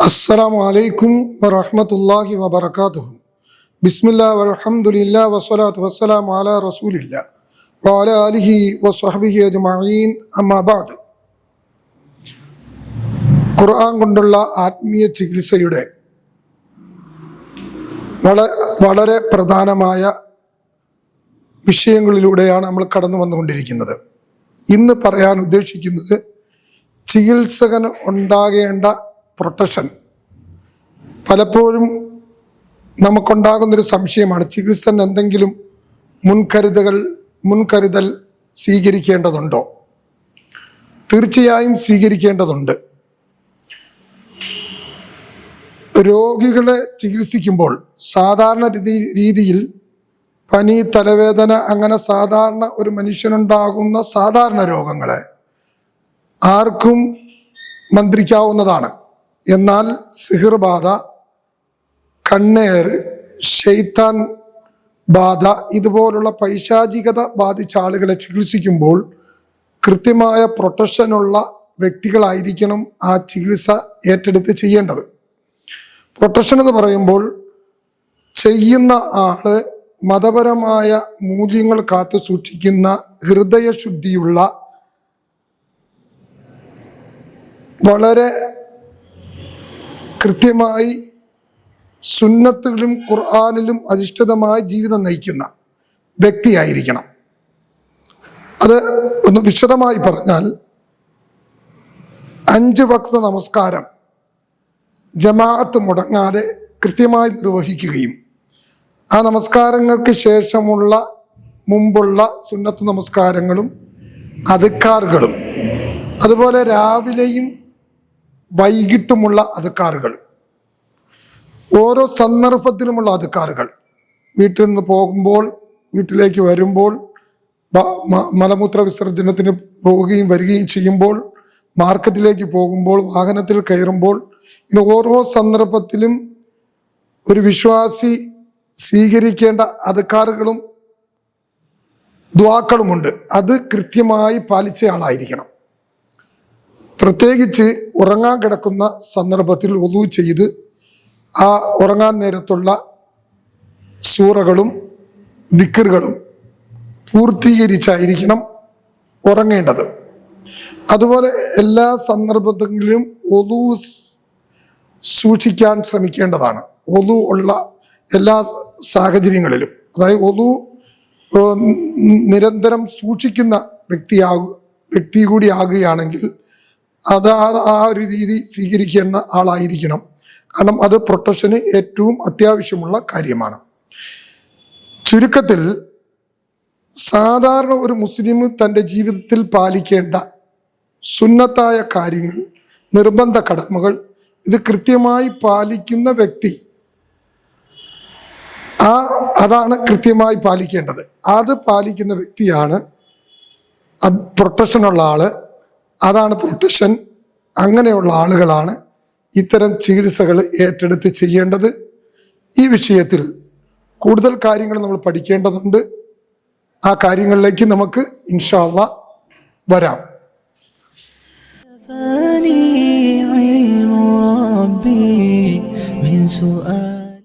അസ്സലാമു കൊണ്ടുള്ള ആത്മീയ ചികിത്സയുടെ വളരെ പ്രധാനമായ വിഷയങ്ങളിലൂടെയാണ് നമ്മൾ കടന്നു വന്നുകൊണ്ടിരിക്കുന്നത്. ഇന്ന് പറയാൻ ഉദ്ദേശിക്കുന്നത് ചികിത്സകന് ഉണ്ടാകേണ്ട പ്രൊട്ടക്ഷൻ. പലപ്പോഴും നമുക്കുണ്ടാകുന്നൊരു സംശയമാണ് ചികിത്സൻ എന്തെങ്കിലും മുൻകരുതകൾ മുൻകരുതൽ സ്വീകരിക്കേണ്ടതുണ്ടോ? തീർച്ചയായും സ്വീകരിക്കേണ്ടതുണ്ട്. രോഗികളെ ചികിത്സിക്കുമ്പോൾ സാധാരണ രീതി- രീതിയിൽ പനി തലവേദന അങ്ങനെ സാധാരണ ഒരു മനുഷ്യനുണ്ടാകുന്ന സാധാരണ രോഗങ്ങളെ ആർക്കും മന്ത്രിക്കാവുന്നതാണ്. എന്നാൽ സിഹിർ ബാധ കണ്ണേറ് ഷെയ്ത്താൻ ബാധ ഇതുപോലുള്ള പൈശാചികത ബാധിച്ച ആളുകളെ ചികിത്സിക്കുമ്പോൾ കൃത്യമായ പ്രൊട്ടക്ഷനുള്ള വ്യക്തികളായിരിക്കണം ആ ചികിത്സ ഏറ്റെടുത്ത് ചെയ്യേണ്ടത്. പ്രൊട്ടക്ഷൻ എന്ന് പറയുമ്പോൾ ചെയ്യുന്ന ആൾ മതപരമായ മൂല്യങ്ങൾ കാത്തു സൂക്ഷിക്കുന്ന ഹൃദയശുദ്ധിയുള്ള വളരെ കൃത്യമായി സുന്നത്തിലും ഖുർആാനിലും അധിഷ്ഠിതമായ ജീവിതം നയിക്കുന്ന വ്യക്തിയായിരിക്കണം. അത് ഒന്ന് വിശദമായി പറഞ്ഞാൽ അഞ്ച് വക്ത നമസ്കാരം ജമാഅത്ത് മുടങ്ങാതെ കൃത്യമായി നിർവഹിക്കുകയും ആ നമസ്കാരങ്ങൾക്ക് ശേഷമുള്ള മുമ്പുള്ള സുന്നത്ത് നമസ്കാരങ്ങളും അതുക്കാറുകളും അതുപോലെ രാവിലെയും വൈകിട്ടുമുള്ള അതുക്കാറുകൾ ഓരോ സന്ദർഭത്തിലുമുള്ള അതുക്കാറുകൾ വീട്ടിൽ നിന്ന് പോകുമ്പോൾ വീട്ടിലേക്ക് വരുമ്പോൾ മലമൂത്ര വിസർജനത്തിന് പോവുകയും വരികയും ചെയ്യുമ്പോൾ മാർക്കറ്റിലേക്ക് പോകുമ്പോൾ വാഹനത്തിൽ കയറുമ്പോൾ ഇങ്ങനെ ഓരോ സന്ദർഭത്തിലും ഒരു വിശ്വാസി സ്വീകരിക്കേണ്ട അതുക്കാറുകളും ദ്വാക്കളുമുണ്ട്. അത് കൃത്യമായി പാലിച്ച ആളായിരിക്കണം. പ്രത്യേകിച്ച് ഉറങ്ങാൻ കിടക്കുന്ന സന്ദർഭത്തിൽ ഒതു ചെയ്ത് ആ ഉറങ്ങാൻ നേരത്തുള്ള സൂറകളും ദിക്കറുകളും പൂർത്തീകരിച്ചായിരിക്കണം ഉറങ്ങേണ്ടത്. അതുപോലെ എല്ലാ സന്ദർഭങ്ങളിലും ഒതു സൂക്ഷിക്കാൻ ശ്രമിക്കേണ്ടതാണ്. ഒതു ഉള്ള എല്ലാ സാഹചര്യങ്ങളിലും. അതായത് ഒതു നിരന്തരം സൂക്ഷിക്കുന്ന വ്യക്തിയാകു വ്യക്തി കൂടി ആകുകയാണെങ്കിൽ അത് ആ ഒരു രീതി സ്വീകരിക്കേണ്ട ആളായിരിക്കണം. കാരണം അത് പ്രൊട്ടക്ഷന് ഏറ്റവും അത്യാവശ്യമുള്ള കാര്യമാണ്. ചുരുക്കത്തിൽ സാധാരണ ഒരു മുസ്ലിം തന്റെ ജീവിതത്തിൽ പാലിക്കേണ്ട സുന്നത്തായ കാര്യങ്ങൾ നിർബന്ധ കടമകൾ ഇത് കൃത്യമായി പാലിക്കുന്ന വ്യക്തി ആ അതാണ് കൃത്യമായി പാലിക്കേണ്ടത് അത് പാലിക്കുന്ന വ്യക്തിയാണ് പ്രൊട്ടക്ഷനുള്ള ആള് അതാണ് പ്രൊട്ടക്ഷൻ അങ്ങനെയുള്ള ആളുകളാണ് ഇത്തരം ചികിത്സകൾ ഏറ്റെടുത്ത് ചെയ്യേണ്ടത് ഈ വിഷയത്തിൽ കൂടുതൽ കാര്യങ്ങൾ നമ്മൾ പഠിക്കേണ്ടതുണ്ട് ആ കാര്യങ്ങളിലേക്ക് നമുക്ക് ഇൻഷാല്ല വരാം كفاني علم ربي من سؤالي